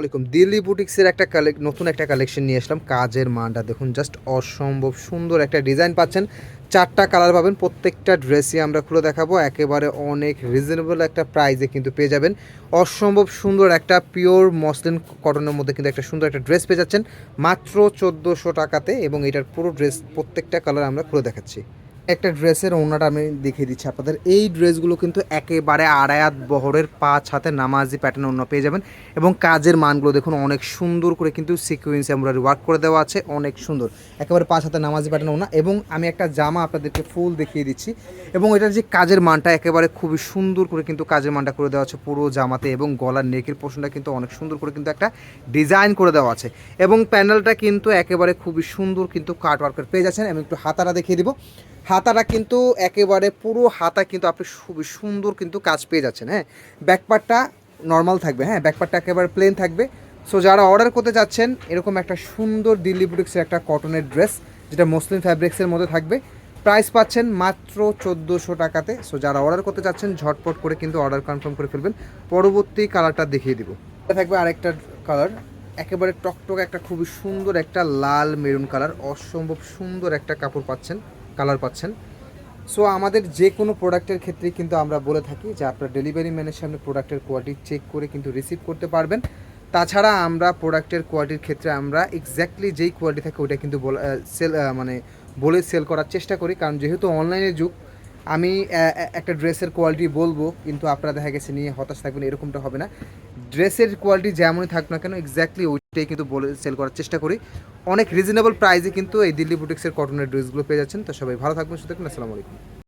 আসসালামাইকুম দিল্লি বুটিক্সের একটা নতুন একটা কালেকশন নিয়ে আসলাম। কাজের মানটা দেখুন জাস্ট অসম্ভব সুন্দর একটা ডিজাইন পাচ্ছেন। চারটা কালার পাবেন, প্রত্যেকটা ড্রেসই আমরা খুলে দেখাবো। একেবারে অনেক রিজনেবল একটা প্রাইসে কিন্তু পেয়ে যাবেন। অসম্ভব সুন্দর একটা পিওর মসলিন কটনের মধ্যে কিন্তু একটা সুন্দর একটা ড্রেস পেয়ে যাচ্ছেন। মাত্র চোদ্দোশো টাকাতে এবং এটার পুরো ড্রেস প্রত্যেকটা কালার আমরা খুলে দেখাচ্ছি। একটা ড্রেসের ওনাটা আমি দেখিয়ে দিচ্ছি আপনাদের। এই ড্রেসগুলো কিন্তু একেবারে আড়ায়াত বহরের পাঁচ হাতে নামাজি প্যাটার্ন অন্য পেয়ে যাবেন এবং কাজের মানগুলো দেখুন, অনেক সুন্দর করে কিন্তু সিকুয়েন্স এমব্রয়ডারি ওয়ার্ক করে দেওয়া আছে, অনেক সুন্দর। একেবারে পাঁচ হাতে নামাজি প্যাটার্ন ওনা এবং আমি একটা জামা আপনাদেরকে ফুল দেখিয়ে দিচ্ছি এবং এটার যে কাজের মানটা একেবারে খুবই সুন্দর করে কিন্তু কাজের মানটা করে দেওয়া আছে পুরো জামাতে এবং গলার নেকের পোর্শনটা কিন্তু অনেক সুন্দর করে কিন্তু একটা ডিজাইন করে দেওয়া আছে এবং প্যানেলটা কিন্তু একেবারে খুবই সুন্দর কিন্তু কাট ওয়ার্কের পেয়ে যাচ্ছেন। আমি একটু হাতারা দেখিয়ে দিব। হাতাটা কিন্তু একেবারে পুরো হাতা কিন্তু আপনি খুবই সুন্দর কিন্তু কাজ পেয়ে যাচ্ছেন হ্যাঁ? ব্যাকপার্টটা নর্মাল থাকবে হ্যাঁ? ব্যাকপার্টটা একেবারে প্লেন থাকবে। সো যারা অর্ডার করতে যাচ্ছেন, এরকম একটা সুন্দর দিল্লি বুটিক্সের একটা কটনের ড্রেস যেটা মুসলিম ফ্যাব্রিক্সের মধ্যে থাকবে। প্রাইস পাচ্ছেন মাত্র চোদ্দোশো টাকাতে। সো যারা অর্ডার করতে চাচ্ছেন ঝটপট করে কিন্তু অর্ডার কনফার্ম করে ফেলবেন। পরবর্তী কালারটা দেখিয়ে দিব। থাকবে আরেকটা কালার একেবারে টকটক একটা খুবই সুন্দর একটা লাল মেরুন কালার অসম্ভব সুন্দর একটা কাপড় পাচ্ছেন। কালার পাচ্ছেন। সো আমাদের যে কোনো প্রোডাক্টের ক্ষেত্রে কিন্তু আমরা বলে থাকি যে আপনার ডেলিভারি ম্যানের সামনে প্রোডাক্টের কোয়ালিটি চেক করে কিন্তু রিসিভ করতে পারবেন। তাছাড়া আমরা প্রোডাক্টের কোয়ালিটির ক্ষেত্রে আমরা এক্স্যাক্টলি যেই কোয়ালিটি থাকে ওইটা কিন্তু সেল মানে বলে সেল করার চেষ্টা করি। কারণ যেহেতু অনলাইনের যুগ, আমি একটা ড্রেসের কোয়ালিটি বলব, কিন্তু আপনারা দেখা গেছে নিয়ে হতাশ থাকবেন, এরকমটা হবে না। ড্রেসের কোয়ালিটি যেমনই থাকুক না কেন এক্স্যাক্টলি ওইটাই কিন্তু বলে সেল করার চেষ্টা করি। অনেক রিজনেবল প্রাইসে কিন্তু এই দিল্লি বুটিক্সের কটনের ড্রেসগুলো পেয়ে যাচ্ছেন। তো সবাই ভালো থাকবেন সুতরাং আসসালামু আলাইকুম।